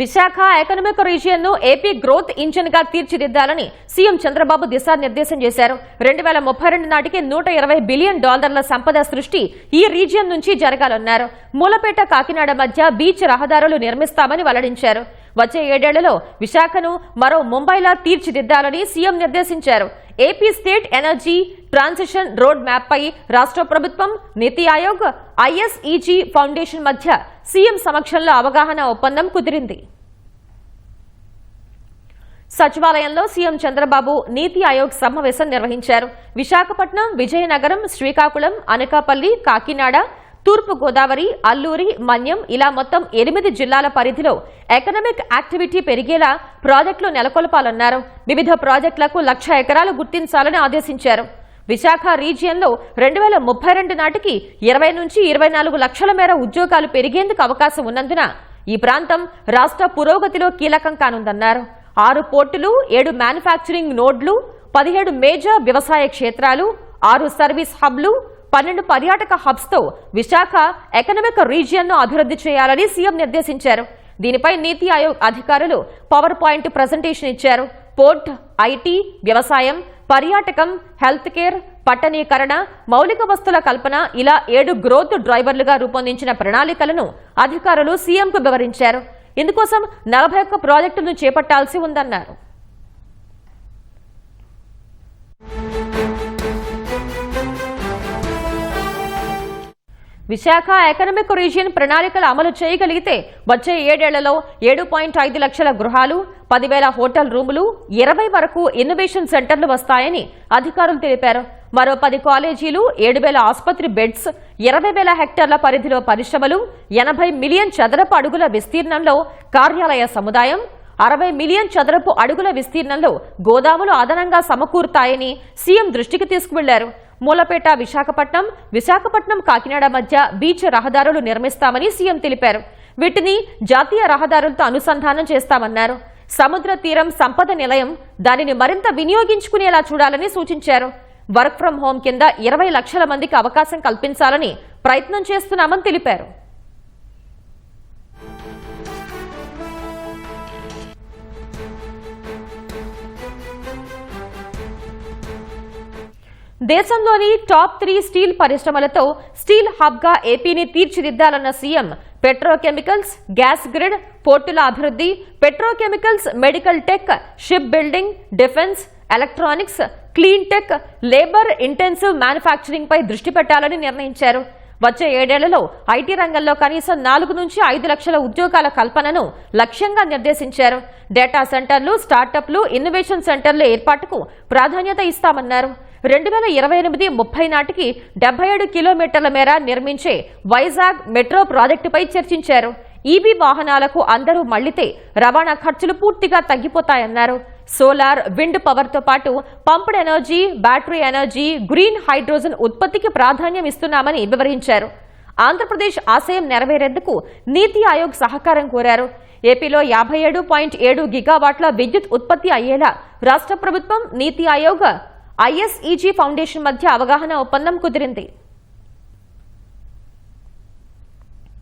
Visakha economic రీజియన్ను AP growth ఇంజిన్గా తీర్చిదిద్దాలని సీఎం చంద్రబాబు దిశానిర్దేశం చేశారు. రెండు వేల ముప్పై రెండు నాటికి నూట ఇరవై బిలియన్ డాలర్ల సంపద సృష్టి ఈ రీజియన్ నుంచి జరగాలన్నారు. మూలపేట కాకినాడ మధ్య బీచ్ రహదారులు నిర్మిస్తామని వెల్లడించారు. వచ్చే ఏడేళ్ళలో విశాఖను మరో ముంబైలా తీర్చిదిద్దాలని CM నిర్దేశించారు. AP state energy transition road map పై రాష్ట్ర ప్రభుత్వం నీతి ఆయోగ్ ఐఎస్ఈజీ ఫౌండేషన్ మధ్య సీఎం సమక్షంలో అవగాహన ఒప్పందం కుదిరింది. సచివాలయంలో సీఎం చంద్రబాబు నీతి ఆయోగ్ సమావేశం నిర్వహించారు. విశాఖపట్నం విజయనగరం శ్రీకాకుళం అనకాపల్లి కాకినాడ తూర్పు గోదావరి అల్లూరి మన్యం ఇలా మొత్తం ఎనిమిది జిల్లాల పరిధిలో ఎకనామిక్ యాక్టివిటీ పెరిగేలా ప్రాజెక్టులు నెలకొల్పాలన్నారు. వివిధ ప్రాజెక్టులకు లక్ష ఎకరాలు గుర్తించాలని ఆదేశించారు. విశాఖ రీజియన్లో రెండు వేల ముప్పై రెండు నాటికి ఇరవై నుంచి ఇరవై నాలుగు లక్షల మేర ఉద్యోగాలు పెరిగేందుకు అవకాశం ఉన్నందున ఈ ప్రాంతం రాష్ట్ర పురోగతిలో కీలకం కానుందన్నారు. ఆరు పోర్టులు ఏడు మ్యానుఫ్యాక్చరింగ్ నోడ్లు పదిహేడు మేజర్ వ్యవసాయ క్షేత్రాలు ఆరు సర్వీస్ హబ్లు పన్నెండు పర్యాటక హబ్స్తో విశాఖ ఎకనామిక్ రీజియన్ను అభివృద్ధి చేయాలని సీఎం నిర్దేశించారు. దీనిపై నీతి ఆయోగ్ అధికారులు పవర్ పాయింట్ ప్రజెంటేషన్ ఇచ్చారు. పోర్ట్ ఐటీ వ్యవసాయం పర్యాటకం హెల్త్ కేర్ పట్టణీకరణ మౌలిక వస్తుల కల్పన ఇలా ఏడు గ్రోత్ డ్రైవర్లుగా రూపొందించిన ప్రణాళికలను అధికారులు సీఎంకు వివరించారు. ఇందుకోసం నలభై ఒక్క ప్రాజెక్టులను చేపట్టాల్సి ఉందన్నారు. విశాఖ ఎకనామిక్ రీజియన్ ప్రణాళికలు అమలు చేయగలిగితే వచ్చే ఏడేళ్ళలో ఏడు పాయింట్ ఐదు లక్షల గృహాలు పదివేల హోటల్ రూములు ఇరవై వరకు ఇన్నోవేషన్ సెంటర్లు వస్తాయని అధికారులు తెలిపారు. మరో పది కాలేజీలు ఏడు వేల ఆసుపత్రి బెడ్స్ ఇరవై వేల హెక్టార్ల పరిధిలో పరిశ్రమలు ఎనభై మిలియన్ చదరపు అడుగుల విస్తీర్ణంలో కార్యాలయ సముదాయం అరవై మిలియన్ చదరపు అడుగుల విస్తీర్ణంలో గోదాములు అదనంగా సమకూరుతాయని సీఎం దృష్టికి తీసుకువెళ్ళారు. మూలపేట విశాఖపట్నం విశాఖపట్నం కాకినాడ మధ్య బీచ్ రహదారులు నిర్మిస్తామని సీఎం తెలిపారు. వీటిని జాతీయ రహదారులతో అనుసంధానం చేస్తామన్నారు. సముద్ర తీరం సంపద నిలయం దానిని మరింత వినియోగించుకునేలా చూడాలని సూచించారు. వర్క్ ఫ్రం హోం కింద ఇరవై లక్షల మందికి అవకాశం కల్పించాలని ప్రయత్నం చేస్తున్నామని తెలిపారు. దేశంలోని టాప్ త్రీ స్టీల్ పరిశ్రమలతో స్టీల్ హబ్గా ఏపీని తీర్చిదిద్దాలన్న సీఎం పెట్రోకెమికల్స్ గ్యాస్ గ్రిడ్ పోర్టుల అభివృద్ధి petrochemicals medical tech shipbuilding defence electronics clean tech labour intensive manufacturing పై దృష్టి పెట్టాలని నిర్ణయించారు. వచ్చే ఏడేళ్ళలో ఐటీ రంగంలో కనీసం నాలుగు నుంచి ఐదు లక్షల ఉద్యోగాల కల్పనను లక్ష్యంగా నిర్దేశించారు. డేటా సెంటర్లు స్టార్టప్లు ఇన్నోవేషన్ సెంటర్ల ఏర్పాటుకు ప్రాధాన్యత ఇస్తామన్నారు. రెండు వేల ఇరవై ఎనిమిది ముప్పై నాటికి డెబ్బై ఏడు కిలోమీటర్ల మేర నిర్మించే వైజాగ్ మెట్రో ప్రాజెక్టుపై చర్చించారు. ఈబీ వాహనాలకు అందరూ మళ్ళితే రవాణా ఖర్చులు పూర్తిగా తగ్గిపోతాయన్నారు. సోలార్ విండ్ పవర్తో పాటు pumped energy battery energy green hydrogen ఉత్పత్తికి ప్రాధాన్యం ఇస్తున్నామని వివరించారు. ఆంధ్రప్రదేశ్ ఆశయం నెరవేరేందుకు నీతి ఆయోగ్ సహకారం కోరారు. ఏపీలో యాభై ఏడు పాయింట్ ఏడు గిగావాట్ల విద్యుత్ ఉత్పత్తి అయ్యేలా రాష్ట్ర ప్రభుత్వం నీతి ఆయోగ్ ఐఎస్ఈజీ ఫౌండేషన్ మధ్య అవగాహన ఒప్పందం కుదిరింది.